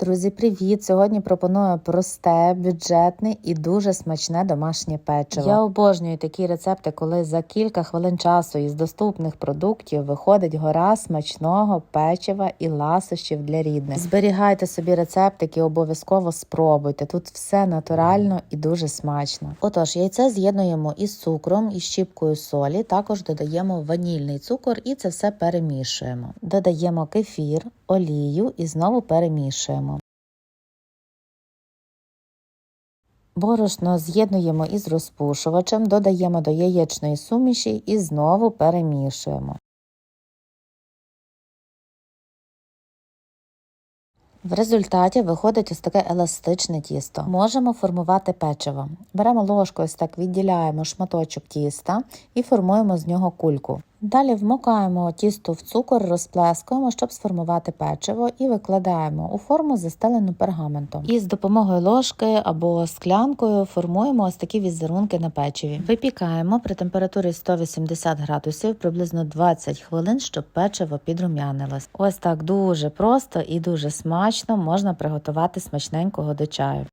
Друзі, привіт! Сьогодні пропоную просте, бюджетне і дуже смачне домашнє печиво. Я обожнюю такі рецепти, коли за кілька хвилин часу із доступних продуктів виходить гора смачного печива і ласощів для рідних. Зберігайте собі рецептики, обов'язково спробуйте. Тут все натурально і дуже смачно. Отож, яйце з'єднуємо із цукром і щіпкою солі. Також додаємо ванільний цукор і це все перемішуємо. Додаємо кефір, олію і знову перемішуємо. Борошно з'єднуємо із розпушувачем, додаємо до яєчної суміші і знову перемішуємо. В результаті виходить ось таке еластичне тісто. Можемо формувати печиво. Беремо ложку, ось так відділяємо шматочок тіста і формуємо з нього кульку. Далі вмокаємо тісто в цукор, розплескуємо, щоб сформувати печиво, і викладаємо у форму, застелену пергаментом. І з допомогою ложки або склянкою формуємо ось такі візерунки на печиві. Випікаємо при температурі 180 градусів приблизно 20 хвилин, щоб печиво підрум'янилось. Ось так дуже просто і дуже смачно можна приготувати смачненького до чаю.